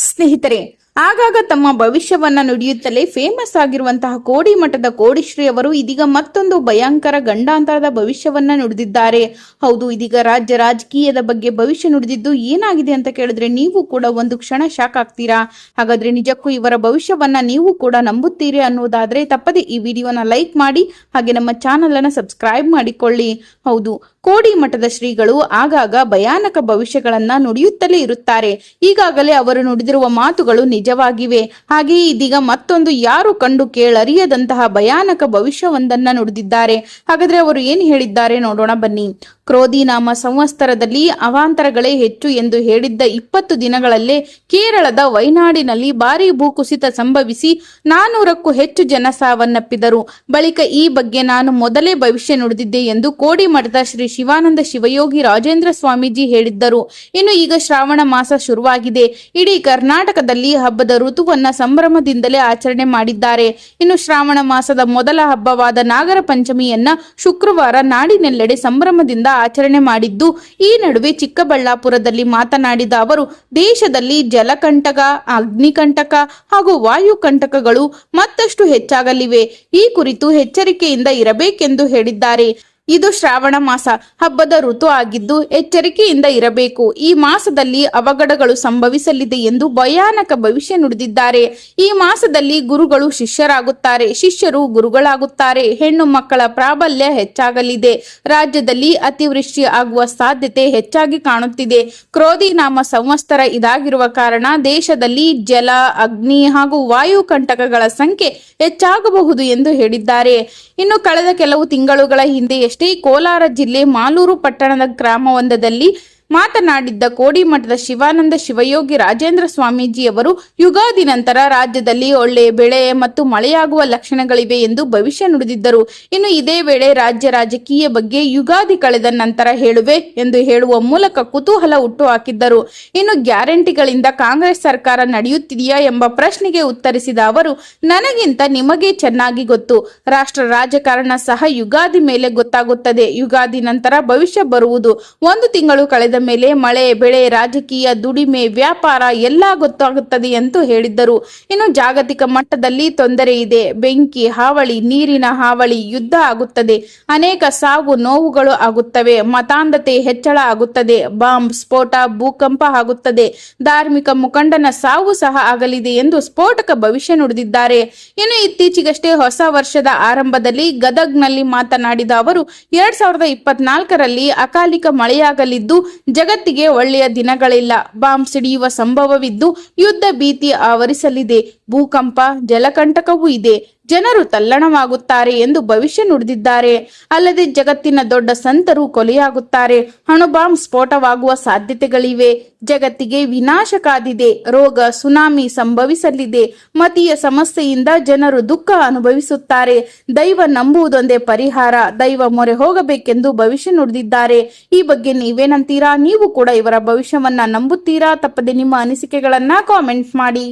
ಸ್ನೇಹಿತರೆ ಆಗಾಗ ತಮ್ಮ ಭವಿಷ್ಯವನ್ನ ನುಡಿಯುತ್ತಲೇ ಫೇಮಸ್ ಆಗಿರುವಂತಹ ಕೋಡಿ ಮಠದ ಕೋಡಿಶ್ರೀ ಅವರು ಇದೀಗ ಮತ್ತೊಂದು ಭಯಂಕರ ಗಂಡಾಂತರದ ಭವಿಷ್ಯವನ್ನ ನುಡಿದಿದ್ದಾರೆ. ಹೌದು, ಇದೀಗ ರಾಜ್ಯ ರಾಜಕೀಯದ ಬಗ್ಗೆ ಭವಿಷ್ಯ ನುಡಿದಿದ್ದು ಏನಾಗಿದೆ ಅಂತ ಕೇಳಿದ್ರೆ ನೀವು ಕೂಡ ಒಂದು ಕ್ಷಣ ಶಾಕ್ ಆಗ್ತೀರಾ? ಹಾಗಾದ್ರೆ ನಿಜಕ್ಕೂ ಇವರ ಭವಿಷ್ಯವನ್ನ ನೀವು ಕೂಡ ನಂಬುತ್ತೀರಿ ಅನ್ನೋದಾದ್ರೆ ತಪ್ಪದೆ ಈ ವಿಡಿಯೋನ ಲೈಕ್ ಮಾಡಿ, ಹಾಗೆ ನಮ್ಮ ಚಾನೆಲ್ ಅನ್ನ ಸಬ್ಸ್ಕ್ರೈಬ್ ಮಾಡಿಕೊಳ್ಳಿ. ಹೌದು ಕೋಡಿ ಮಠದ ಶ್ರೀಗಳು ಆಗಾಗ ಭಯಾನಕ ಭವಿಷ್ಯಗಳನ್ನ ನುಡಿಯುತ್ತಲೇ ಇರುತ್ತಾರೆ. ಈಗಾಗಲೇ ಅವರು ನುಡಿದಿರುವ ಮಾತುಗಳು ನಿಜವಾಗಿವೆ. ಹಾಗೆಯೇ ಇದೀಗ ಮತ್ತೊಂದು ಯಾರು ಕಂಡು ಕೇಳರಿಯದಂತಹ ಭಯಾನಕ ಭವಿಷ್ಯವೊಂದನ್ನ ನುಡಿದಿದ್ದಾರೆ. ಹಾಗಾದ್ರೆ ಅವರು ಏನ್ ಹೇಳಿದ್ದಾರೆ ನೋಡೋಣ ಬನ್ನಿ. ಕ್ರೋಧಿ ನಾಮ ಸಂವತ್ಸರದಲ್ಲಿ ಅವಾಂತರಗಳೇ ಹೆಚ್ಚು ಎಂದು ಹೇಳಿದ್ದ ಇಪ್ಪತ್ತು ದಿನಗಳಲ್ಲೇ ಕೇರಳದ ವೈನಾಡಿನಲ್ಲಿ ಭಾರಿ ಭೂಕುಸಿತ ಸಂಭವಿಸಿ ನಾನೂರಕ್ಕೂ ಹೆಚ್ಚು ಜನ ಸಾವನ್ನಪ್ಪಿದರು. ಬಳಿಕ ಈ ಬಗ್ಗೆ ನಾನು ಮೊದಲೇ ಭವಿಷ್ಯ ನುಡಿದಿದ್ದೆ ಎಂದು ಕೋಡಿಮಠದ ಶ್ರೀ ಶಿವಾನಂದ ಶಿವಯೋಗಿ ರಾಜೇಂದ್ರ ಸ್ವಾಮೀಜಿ ಹೇಳಿದ್ದರು. ಇನ್ನು ಈಗ ಶ್ರಾವಣ ಮಾಸ ಶುರುವಾಗಿದೆ. ಇಡೀ ಕರ್ನಾಟಕದಲ್ಲಿ ಹಬ್ಬದ ಋತುವನ್ನ ಸಂಭ್ರಮದಿಂದಲೇ ಆಚರಣೆ ಮಾಡಿದ್ದಾರೆ. ಇನ್ನು ಶ್ರಾವಣ ಮಾಸದ ಮೊದಲ ಹಬ್ಬವಾದ ನಾಗರ ಪಂಚಮಿಯನ್ನ ಶುಕ್ರವಾರ ನಾಡಿನೆಲ್ಲೆಡೆ ಸಂಭ್ರಮದಿಂದ ಆಚರಣೆ ಮಾಡಿದ್ದು, ಈ ನಡುವೆ ಚಿಕ್ಕಬಳ್ಳಾಪುರದಲ್ಲಿ ಮಾತನಾಡಿದ ಅವರು, ದೇಶದಲ್ಲಿ ಜಲಕಂಟಕ, ಅಗ್ನಿಕಂಟಕ ಹಾಗೂ ವಾಯು ಕಂಟಕಗಳು ಮತ್ತಷ್ಟು ಹೆಚ್ಚಾಗಲಿವೆ. ಈ ಕುರಿತು ಎಚ್ಚರಿಕೆಯಿಂದ ಇರಬೇಕೆಂದು ಹೇಳಿದ್ದಾರೆ. ಇದು ಶ್ರಾವಣ ಮಾಸ. ಹಬ್ಬದ ಋತು ಆಗಿದ್ದು ಎಚ್ಚರಿಕೆಯಿಂದ ಇರಬೇಕು. ಈ ಮಾಸದಲ್ಲಿ ಅವಘಡಗಳು ಸಂಭವಿಸಲಿದೆ ಎಂದು ಭಯಾನಕ ಭವಿಷ್ಯ ನುಡಿದಿದ್ದಾರೆ. ಈ ಮಾಸದಲ್ಲಿ ಗುರುಗಳು ಶಿಷ್ಯರಾಗುತ್ತಾರೆ. ಶಿಷ್ಯರು ಗುರುಗಳಾಗುತ್ತಾರೆ. ಹೆಣ್ಣು ಮಕ್ಕಳ ಪ್ರಾಬಲ್ಯ ಹೆಚ್ಚಾಗಲಿದೆ. ರಾಜ್ಯದಲ್ಲಿ ಅತಿವೃಷ್ಟಿ ಆಗುವ ಸಾಧ್ಯತೆ ಹೆಚ್ಚಾಗಿ ಕಾಣುತ್ತಿದೆ. ಕ್ರೋಧಿ ನಾಮ ಸಂವಸ್ತರ ಇದಾಗಿರುವ ಕಾರಣ ದೇಶದಲ್ಲಿ ಜಲ, ಅಗ್ನಿ ಹಾಗೂ ವಾಯು ಕಂಟಕಗಳ ಸಂಖ್ಯೆ ಹೆಚ್ಚಾಗಬಹುದು ಎಂದು ಹೇಳಿದ್ದಾರೆ. ಇನ್ನು ಕಳೆದ ಕೆಲವು ತಿಂಗಳುಗಳ ಹಿಂದೆಯಷ್ಟೇ ಕೋಲಾರ ಜಿಲ್ಲೆ ಮಾಲೂರು ಪಟ್ಟಣದ ಗ್ರಾಮವೊಂದದಲ್ಲಿ ಮಾತನಾಡಿದ್ದ ಕೋಡಿಮಠದ ಶಿವಾನಂದ ಶಿವಯೋಗಿ ರಾಜೇಂದ್ರ ಸ್ವಾಮೀಜಿಯವರು, ಯುಗಾದಿ ನಂತರ ರಾಜ್ಯದಲ್ಲಿ ಒಳ್ಳೆಯ ಬೆಳೆ ಮತ್ತು ಮಳೆಯಾಗುವ ಲಕ್ಷಣಗಳಿವೆ ಎಂದು ಭವಿಷ್ಯ ನುಡಿದಿದ್ದರು. ಇನ್ನು ಇದೇ ವೇಳೆ ರಾಜ್ಯ ರಾಜಕೀಯ ಬಗ್ಗೆ ಯುಗಾದಿ ಕಳೆದ ನಂತರ ಹೇಳುವೆ ಎಂದು ಹೇಳುವ ಮೂಲಕ ಕುತೂಹಲ ಹುಟ್ಟು ಹಾಕಿದ್ದರು ಇನ್ನು ಗ್ಯಾರಂಟಿಗಳಿಂದ ಕಾಂಗ್ರೆಸ್ ಸರ್ಕಾರ ನಡೆಯುತ್ತಿದೆಯಾ ಎಂಬ ಪ್ರಶ್ನೆಗೆ ಉತ್ತರಿಸಿದ ಅವರು, ನನಗಿಂತ ನಿಮಗೆ ಚೆನ್ನಾಗಿ ಗೊತ್ತು. ರಾಷ್ಟ್ರ ರಾಜಕಾರಣ ಸಹ ಯುಗಾದಿ ಮೇಲೆ ಗೊತ್ತಾಗುತ್ತದೆ. ಯುಗಾದಿ ನಂತರ ಭವಿಷ್ಯ ಬರುವುದು. ಒಂದು ತಿಂಗಳು ಕಳೆದ ಮೇಲೆ ಮಳೆ, ಬೆಳೆ, ರಾಜಕೀಯ, ದುಡಿಮೆ, ವ್ಯಾಪಾರ ಎಲ್ಲ ಗೊತ್ತಾಗುತ್ತದೆ ಎಂದು ಹೇಳಿದ್ದರು. ಇನ್ನು ಜಾಗತಿಕ ಮಟ್ಟದಲ್ಲಿ ತೊಂದರೆ ಇದೆ. ಬೆಂಕಿ, ಹಾವಳಿ, ನೀರಿನ ಹಾವಳಿ, ಯುದ್ಧ ಆಗುತ್ತದೆ. ಅನೇಕ ಸಾವು ನೋವುಗಳು ಆಗುತ್ತವೆ. ಮತಾಂಧತೆ ಹೆಚ್ಚಳ ಆಗುತ್ತದೆ. ಬಾಂಬ್, ಸ್ಫೋಟ, ಭೂಕಂಪ ಆಗುತ್ತದೆ. ಧಾರ್ಮಿಕ ಮುಖಂಡನ ಸಾವು ಸಹ ಆಗಲಿದೆ ಎಂದು ಸ್ಫೋಟಕ ಭವಿಷ್ಯ ನುಡಿದಿದ್ದಾರೆ. ಇನ್ನು ಇತ್ತೀಚೆಗಷ್ಟೇ ಹೊಸ ವರ್ಷದ ಆರಂಭದಲ್ಲಿ ಗದಗ್ನಲ್ಲಿ ಮಾತನಾಡಿದ ಅವರು, ಎರಡ್ ಸಾವಿರದ ಇಪ್ಪತ್ನಾಲ್ಕರಲ್ಲಿ ಅಕಾಲಿಕ ಮಳೆಯಾಗಲಿದ್ದು ಜಗತ್ತಿಗೆ ಒಳ್ಳೆಯ ದಿನಗಳಿಲ್ಲ. ಬಾಂಬ್ ಸಿಡಿಯುವ ಸಂಭವವಿದ್ದು ಯುದ್ಧ ಭೀತಿ ಆವರಿಸಲಿದೆ. ಭೂಕಂಪ ಜಲಕಂಟಕವೂ ಇದೆ. ಜನರು ತಲ್ಲಣವಾಗುತ್ತಾರೆ ಎಂದು ಭವಿಷ್ಯ ನುಡಿದಿದ್ದಾರೆ. ಅಲ್ಲದೆ ಜಗತ್ತಿನ ದೊಡ್ಡ ಸಂತರು ಕೊಲೆಯಾಗುತ್ತಾರೆ. ಅಣುಬಾಂಬ್ ಸ್ಫೋಟವಾಗುವ ಸಾಧ್ಯತೆಗಳಿವೆ. ಜಗತ್ತಿಗೆ ವಿನಾಶ ಕಾದಿದೆ. ರೋಗ, ಸುನಾಮಿ ಸಂಭವಿಸಲಿದೆ. ಮತೀಯ ಸಮಸ್ಯೆಯಿಂದ ಜನರು ದುಃಖ ಅನುಭವಿಸುತ್ತಾರೆ. ದೈವ ನಂಬುವುದೊಂದೇ ಪರಿಹಾರ. ದೈವ ಮೊರೆ ಹೋಗಬೇಕೆಂದು ಭವಿಷ್ಯ ನುಡಿದಿದ್ದಾರೆ. ಈ ಬಗ್ಗೆ ನೀವೇನಂತೀರಾ? ನೀವು ಕೂಡ ಇವರ ಭವಿಷ್ಯವನ್ನ ನಂಬುತ್ತೀರಾ? ತಪ್ಪದೆ ನಿಮ್ಮ ಅನಿಸಿಕೆಗಳನ್ನ ಕಾಮೆಂಟ್ ಮಾಡಿ.